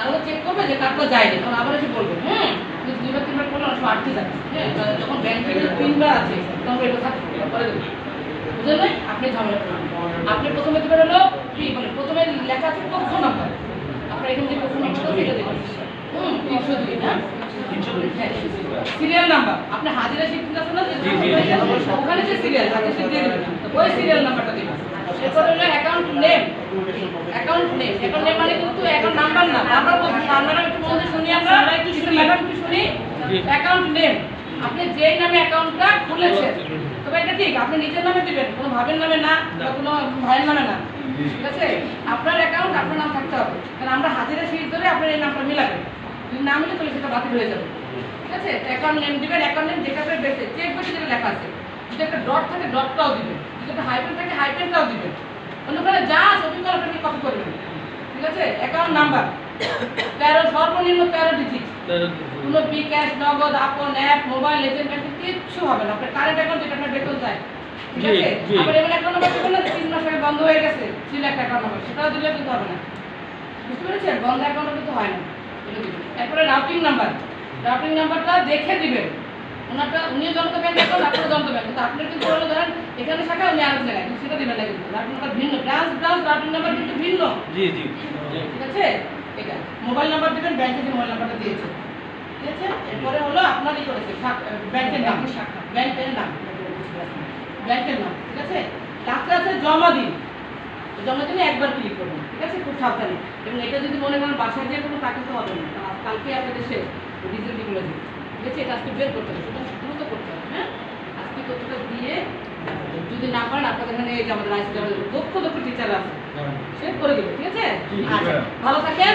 তাহলে চেক করবে যে কার্ডটা যায়নি। তখন আবার এসে বলবে কিন্তু দুইবার তিনবার করলে অনেক সময় আটকে যাবে। হ্যাঁ যখন ব্যাংকে তিনবার আছে তখন এটা থাকবে পরে দেবে বুঝলেন আপনি ঝামেলা করবেন আপনি প্রথমে দেবেন হলো কি মানে প্রথমে লেখা আছে পক্ষ নাম্বার আপনার এখানে যে পক্ষ নাম্বারটা সেটা দেবেন হুম তিনশো দুই না? সিরিয়াল নাম্বার আপনি হাজিরা শিখতে আছেন না। ওখানে যে সিরিয়াল হাজিরা শিখ দিয়ে দেবেন ওই সিরিয়াল নাম্বারটা দিবেন এরপর হলো account name account name account name মানে অ্যাকাউন্ট না। আমরা বলছি ম্যাডাম একটু বলতে শুনি আমরা একটু শুনি। ম্যাডাম একটু শুনি? অ্যাকাউন্ট নেম আপনি যেই নামে অ্যাকাউন্টটা খুলেছেন তবে এটা ঠিক আপনি নিজের নামে দিবেন কোনো ভাবের নামে না বা কোনো ভাইয়ের নামে না। ঠিক আছে? আপনার অ্যাকাউন্ট আপনার নাম থাকতে হবে। কারণ আমরা হাজিরা শীট ধরে আপনার এই নামটা মিলাবেন। যদি না মিলে তাহলে সেটা বাতিল হয়ে যাবে। ঠিক আছে? অ্যাকাউন্ট নেম দিবেন অ্যাকাউন্ট নেম যেটা আপনার বেসে চেক বইতে যেটা লেখা আছে। যদি একটা ডট থাকে ডটটাও দিবেন। যদি একটা হাইপেন থাকে হাইপেনটাও দিবেন। অন্যখানে যা ছবি করে আপনি কপি করবেন আছে? অ্যাকাউন্ট নাম্বার তেরো সর্বনিম্ন তেরো ডিজিট কোনো বিকাশ নগদ আপন অ্যাপ মোবাইল এজেন্ট ব্যাংকে কিচ্ছু হবে না। আপনার কারেন্ট অ্যাকাউন্ট যেটা আপনার বেতন যায় ঠিক আছে। আবার এমন অ্যাকাউন্ট নাম্বার দেবেন না তিন মাস আগে বন্ধ হয়ে গেছে। ছিল একটা অ্যাকাউন্ট নাম্বার সেটাও দিলে কিন্তু হবে না। বুঝতে পেরেছেন? বন্ধ অ্যাকাউন্টও কিন্তু হয় না। এরপরে রাউটিং নাম্বার রাউটিং নাম্বারটা দেখে দিবেন। ওনারটা উনিও জনতা ব্যাংক আপনারও জনতা ব্যাংক কিন্তু আপনার কিন্তু ধরেন এখানে শাখা উনি আরেক জায়গায় সেটা দিবেন না। কিন্তু রাউটিং নাম্বার ভিন্ন ব্রাঞ্চ ব্রাঞ্চ রাউটিং নাম্বার কিন্তু ভিন্ন। জি জি। ঠিক আছে? এটা মোবাইল নাম্বার দিবেন ব্যাংকে যে মোবাইল নাম্বারটা দিয়েছে। ঠিক আছে? এরপরে হলো আপনার ই করেছে শাখ- ব্যাংকের নাম। শাখা। ব্যাংকের নাম। ব্যাংকের নাম ঠিক আছে? টাকা আছে জমা দিন। জমা দিলে একবার ক্লিক করবেন ঠিক আছে? খুব সাবধানে। এবং এটা যদি মনে করেন বাসায় যেয়ে কোনো টাকা তো হবে না। কালকে আপনাদের শেষ ডিগুলো দিন ঠিক আছে? এটা আজকে বের করতে হবে সুতরাং দ্রুত করতে হবে হ্যাঁ? যদি না পারেন আপনাদের এখানে এই যে আমাদের আইসি আমাদের দক্ষ দক্ষ টিচার আছে সে করে দেবে ঠিক আছে? আচ্ছা ভালো থাকেন।